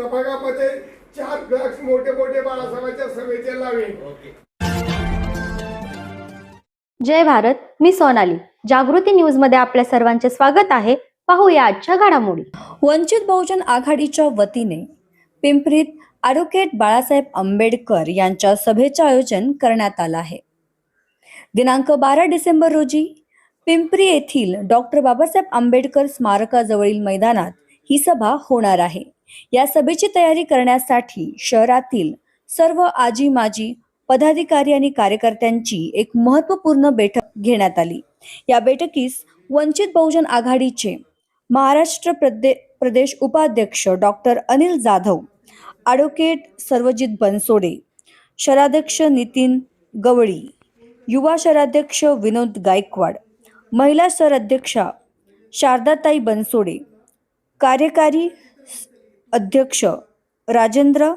प्रभागामध्ये चार फ्लॅक्स मोठे मोठे बाळासाहेबांच्या सभेचे लावे. जय भारत मी सोनाली. जागृती न्यूजमध्ये आपल्या सर्वांचे स्वागत आहे. पाहूया आजच्या घडामोडी. वंचित बहुजन आघाडीच्या वतीने पिंपरीत ॲडव्होकेट बाळासाहेब आंबेडकर यांच्या सभेचे आयोजन करण्यात आलं आहे. दिनांक बारा डिसेंबर रोजी पिंपरी येथील डॉक्टर बाबासाहेब आंबेडकर स्मारकाजवळील मैदानात ही सभा होणार आहे. या सभेची तयारी करण्यासाठी शहरातील सर्व आजी माजी पदाधिकारी आणि कार्यकर्त्यांची एक महत्त्वपूर्ण बैठक घेण्यात आली. या बैठकीस वंचित बहुजन आघाडीचे महाराष्ट्र प्रदे प्रदेश उपाध्यक्ष डॉक्टर अनिल जाधव ॲडव्होकेट सर्वजित बनसोडे शहराध्यक्ष नितीन गवळी युवा शहराध्यक्ष विनोद गायकवाड महिला शहराध्यक्षा शारदाताई बनसोडे कार्यकारी अध्यक्ष राजेंद्र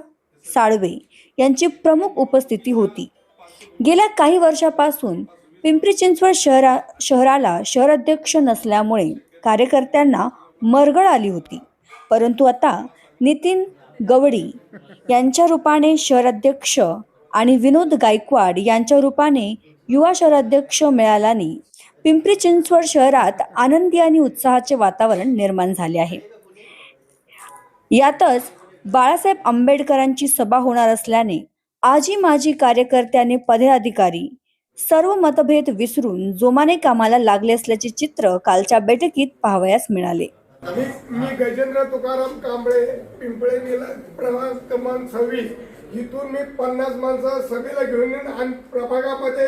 साळवे यांची प्रमुख उपस्थिती होती. गेल्या काही वर्षापासून पिंपरी चिंचवड शहरा शहराला शहराध्यक्ष नसल्यामुळे कार्यकर्त्यांना मरगळ आली होती. परंतु आता नितीन गवडी यांच्या रूपाने शहराध्यक्ष आणि विनोद गायकवाड यांच्या रूपाने युवा शहराध्यक्ष मिळाल्याने पिंपरी चिंचवड शहरात आनंदी आणि उत्साहाचे वातावरण निर्माण झाले आहे. यातच बाळासाहेब आंबेडकरांची सभा होणार असल्याने आजी माजी कार्यकर्त्याने पदाधिकारी सर्व मतभेद विसरून जोमाने कामाला लागले असल्याचे चित्र कालच्या बैठकीत पाहावयास मिळाले. मी गजेंद्र तुकाराम कांबळे पिंपळे प्रभाग क्रमांक सव्वीस इथून मी पन्नास माणसं सभेला घेऊन प्रभागामध्ये